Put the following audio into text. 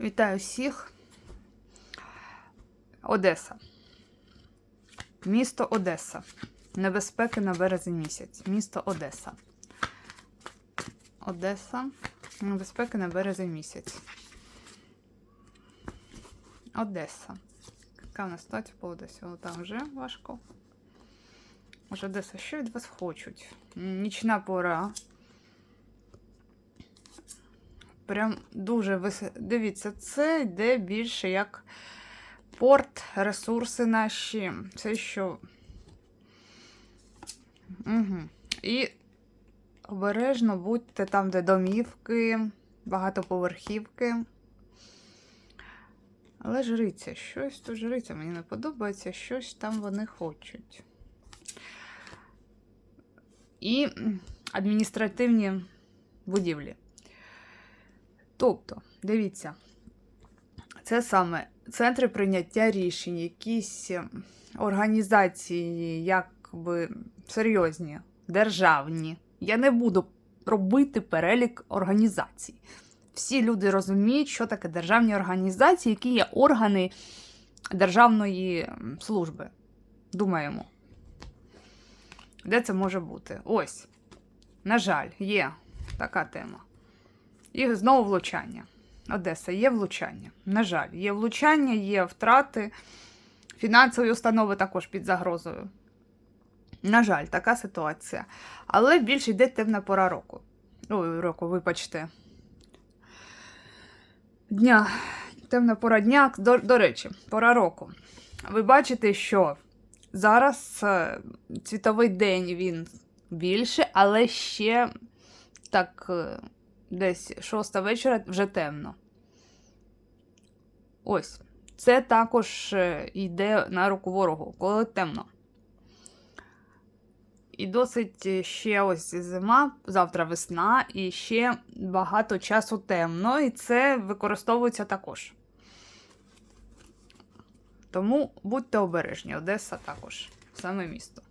Вітаю всіх. Одеса. Місто Одеса. Небезпеки на березень місяць. Місто Одеса. Одеса. Небезпеки на березень місяць. Одеса. Яка в нас ситуація по Одесі? О, там вже важко. Може, Одеса, що від вас хочуть? Нічна пора. Прям дуже вис... Дивіться, це йде більше як порт, ресурси наші. Це що. Угу. І обережно будьте там, де домівки, багатоповерхівки. Але жриця, щось тут жриця мені не подобається, щось там вони хочуть. І адміністративні будівлі. Тобто, дивіться, це саме центри прийняття рішень, якісь е, організації, якби серйозні, державні. Я не буду робити перелік організацій. Всі люди розуміють, що таке державні організації, які є органи державної служби. Думаємо. Де це може бути? Ось. На жаль, є така тема. І знову влучання. Одеса, є влучання. На жаль, є влучання, є втрати. Фінансові установи також під загрозою. На жаль, така ситуація. Але більше йде темна пора року. Ой, року, вибачте. Дня. Темна пора дня. До, до речі, пора року. Ви бачите, що зараз е, світовий день він більше, але ще так. Десь шоста вечора вже темно. Ось. Це також е, йде на руку ворогу, коли темно. І досить е, ще ось зима, завтра весна, і ще багато часу темно, і це використовується також. Тому будьте обережні, Одеса також, саме місто.